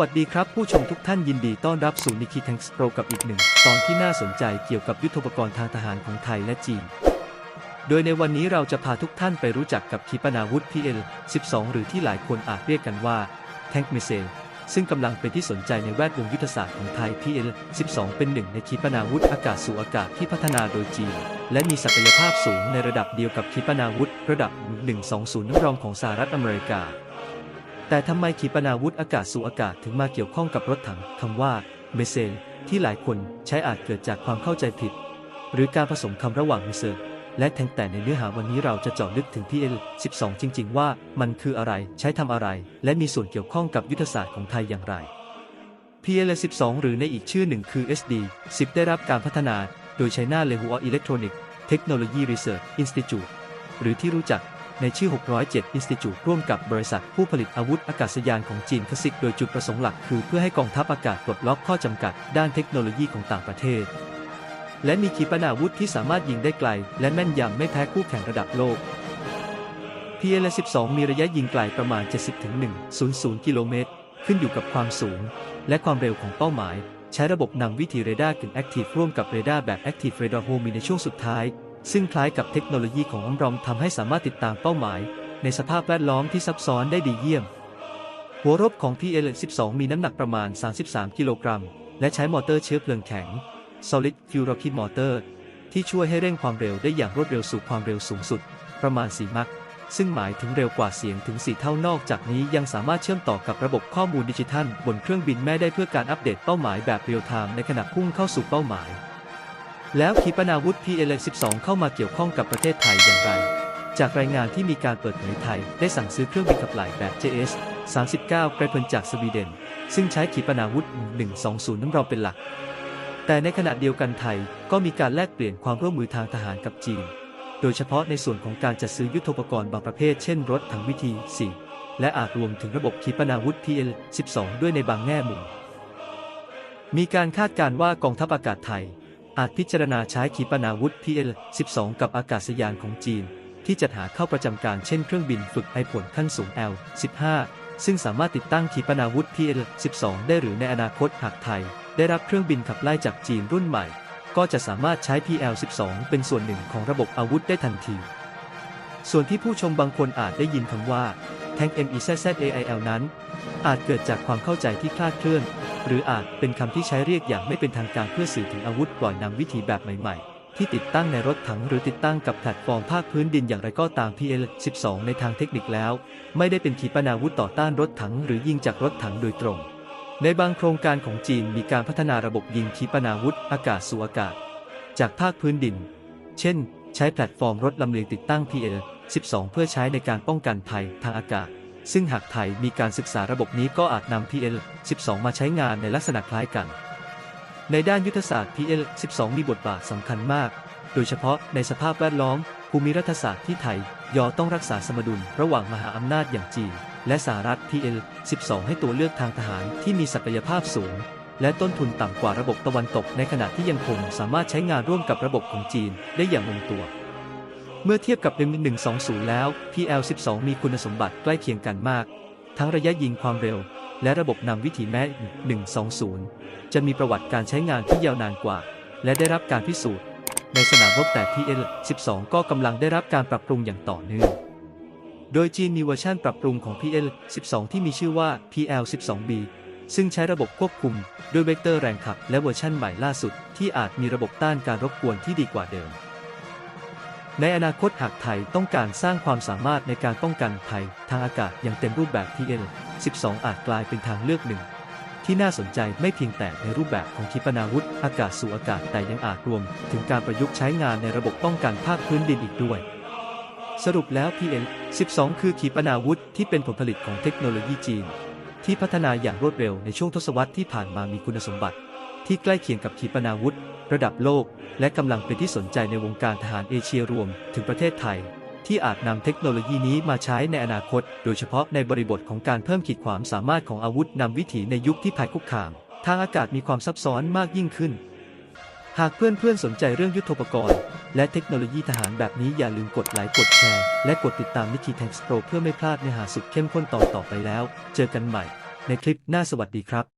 วัสดีครับ ผู้ชมทุกท่านยินดีต้อนรับสู่นิคิท n ง s Pro กับอีกหนึ่ง ตอนที่น่าสนใจเกี่ยวกับยุทธปกรณ์ทางทหารของไทยและจีน โดยในวันนี้เราจะพาทุกท่านไปรู้จักกับขีปนาวุธ PL-12 หรือที่หลายคนอาจเรียกกันว่าแทง k ์มิเซลซึ่งกำลังเป็นที่สนใจในแวดวงยุทธศาสตร์ของไทย PL-12 เป็นหนึ่งในขีปนาวุธอากาศสู่อากาศที่พัฒนาโดยจีน และมีศักยภาพสูงในระดับเดียวกับขีปนาวุธ ระดับ 120น้ำรองของสหรัฐอเมริกา แต่ทำไมขีปนาวุธอากาศสู่อากาศถึงมาเกี่ยวข้องกับรถถังคำว่าเมเซลที่หลายคนใช้อาจเกิดจากความเข้าใจผิด หรือการผสมคำระหว่างเมเซลและแทงแต่ในเนื้อหาวันนี้เราจะเจาะลึกถึง PL12 จริง ๆ ว่ามันคืออะไรใช้ทำอะไร และมีส่วนเกี่ยวข้องกับยุทธศาสตร์ของไทยอย่างไร PL12 หรือในอีกชื่อหนึ่งคือ SD10 ได้รับการพัฒนา โดย China l e h u a Electronic Technology Research Institute หรือที่รู้จัก ในชื่อ 607 Institute ร่วมกับบริษัทผู้ผลิตอาวุธอากาศยานของจีนคสิก โดยจุดประสงค์หลักคือเพื่อให้กองทัพอากาศปลดล็อกข้อจำกัดด้านเทคโนโลยีของต่างประเทศ และมีขีปนาวุธที่สามารถยิงได้ไกล และแม่นยำไม่แพ้คู่แข่งระดับโลก PL12 มีระยะยิงไกลประมาณ 70-100 กิโลเมตร ขึ้นอยู่กับความสูง และความเร็วของเป้าหมาย ใช้ระบบนำวิธีเรดาร์กึ่งแอคทีฟร่วมกับเรดาร์แบบ Active Radar Home ในช่วงสุดท้าย ซึ่งคล้ายกับเทคโนโลยีของอมรอมทำให้สามารถติดตามเป้าหมาย ในสภาพแวดล้อมที่ซับซ้อนได้ดีเยี่ยม หัวรบของ PL12 มีน้ำหนักประมาณ 33 กิโลกรัม และใช้มอเตอร์เชื้อเพลิงแข็ง Solid Fuel Rocket Motor ที่ช่วยให้เร่งความเร็วได้อย่างรวดเร็วสู่ความเร็วสูงสุด ประมาณ 4 มัคซึ่งหมายถึงเร็วกว่าเสียงถึง 4 เท่านอกจากนี้ยังสามารถเชื่อมต่อกับระบบข้อมูลดิจิทัล บนเครื่องบินแม่ได้เพื่อการอัปเดตเป้าหมายแบบเรียลไทม์ในขณะพุ่งเข้าสู่เป้าหมาย แล้วขีปนาวุธ PL12 เข้ามาเกี่ยวข้องกับประเทศไทยอย่างไร จากรายงานที่มีการเปิดเผยไทย ได้สั่งซื้อเครื่องบินขับไล่แบบ JS 39ไกรเพลจากสวีเดน ซึ่งใช้ขีปนาวุธ 120น้ำรองเป็นหลัก แต่ในขณะเดียวกันไทยก็มีการแลกเปลี่ยนความร่วมมือทางทหารกับจีน โดยเฉพาะในส่วนของการจัดซื้อยุทโธปกรณ์บางประเภท เช่น รถถังวิธี4และอาจรวมถึงระบบขีปนาวุธ PL-12 ด้วยในบางแง่มุม มีการคาดการณ์ว่ากองทัพอากาศไทย อาจพิจารณาใช้ขีปนาวุธ PL-12 กับอากาศยานของจีน ที่จัดหาเข้าประจำการเช่นเครื่องบินฝึกไอผลขั้นสูง L-15 ซึ่งสามารถติดตั้งขีปนาวุธ PL-12 ได้หรือในอนาคตหากไทย ได้รับเครื่องบินขับไล่จากจีนรุ่นใหม่ ก็จะสามารถใช้ PL-12 เป็นส่วนหนึ่งของระบบอาวุธได้ทันที ส่วนที่ผู้ชมบางคนอาจได้ยินคำว่าแทง MEZZAIL นั้น อาจเกิดจากความเข้าใจที่คลาดเคลื่อน หรืออาจเป็นคำที่ใช้เรียกอย่างไม่เป็นทางการเพื่อสื่อถึงอาวุธปล่อยนำวิธีแบบใหม่ๆ ที่ติดตั้งในรถถังหรือติดตั้งกับแพลตฟอร์มภาคพื้นดินอย่างไรก็ตาม PL-12 ในทางเทคนิคแล้ว ไม่ได้เป็นขีปนาวุธต่อต้านรถถังหรือยิงจากรถถังโดยตรง ในบางโครงการของจีนมีการพัฒนาระบบยิงขีปนาวุธอากาศสู่อากาศ จากภาคพื้นดิน เช่น ใช้แพลตฟอร์มรถลำเลียงติดตั้ง PL-12 เพื่อใช้ในการป้องกันภัยทางอากาศ ซึ่งหากไทยมีการศึกษาระบบนี้ก็อาจนำ PL-12 มาใช้งานในลักษณะคล้ายกัน ในด้านยุทธศาสตร์ PL-12 มีบทบาทสำคัญมาก โดยเฉพาะในสภาพแวดล้อม ภูมิรัฐศาสตร์ที่ไทย ยอต้องรักษาสมดุลระหว่างมหาอำนาจอย่างจีน และสหรัฐ PL-12 ให้ตัวเลือกทางทหารที่มีศักยภาพสูง และต้นทุนต่ำกว่าระบบตะวันตก ในขณะที่ยังคงสามารถใช้งานร่วมกับระบบของจีนได้อย่างลงตัว เมื่อเทียบกับ1120 แล้ว PL12 มีคุณสมบัติใกล้เคียงกันมาก ทั้งระยะยิงความเร็ว และระบบนำวิถีแม้ 120 จะมีประวัติการใช้งานที่ยาวนานกว่า และได้รับการพิสูจน์ ในสนามรบแต่ PL12 ก็กำลังได้รับการปรับปรุงอย่างต่อเนื่อง โดยจีนมีเวอร์ชันปรับปรุงของ PL12 ที่มีชื่อว่า PL12B ซึ่งใช้ระบบควบคุม ด้วยเวกเตอร์แรงขับ และเวอร์ชั่นใหม่ล่าสุด ที่อาจมีระบบต้านการรบกวนที่ดีกว่าเดิม ในอนาคตหากไทยต้องการสร้างความสามารถในการป้องกันภัยทางอากาศอย่างเต็มรูปแบบ PL12 อาจกลายเป็นทางเลือกหนึ่ง ที่น่าสนใจไม่เพียงแต่ในรูปแบบของขีปนาวุธอากาศสู่อากาศแต่ยังอาจรวม ถึงการประยุกต์ใช้งานในระบบป้องกันภาคพื้นดินอีกด้วย สรุปแล้ว PL12 คือขีปนาวุธที่เป็นผลผลิตของเทคโนโลยีจีน ที่พัฒนาอย่างรวดเร็วในช่วงทศวรรษที่ผ่านมามีคุณสมบัติ ที่ใกล้เคียงกับขีปนาวุธ ระดับโลก และกำลังเป็นที่สนใจในวงการทหารเอเชียรวมถึงประเทศไทย ที่อาจนำเทคโนโลยีนี้มาใช้ในอนาคต โดยเฉพาะในบริบทของการเพิ่มขีดความสามารถของอาวุธนำวิถีในยุคที่ภัยคุกคาม ทางอากาศมีความซับซ้อนมากยิ่งขึ้น หากเพื่อนๆสนใจเรื่องยุทธปกรณ์ และเทคโนโลยีทหารแบบนี้อย่าลืมกดไลค์กดแชร์ และกดติดตามนิคิ t ทง s Pro เพื่อไม่พลาดเนื้อหาสุดเข้มข้นตอนต่อไปแล้ว เจอกันใหม่ ในคลิปหน้าสวัสดีครับ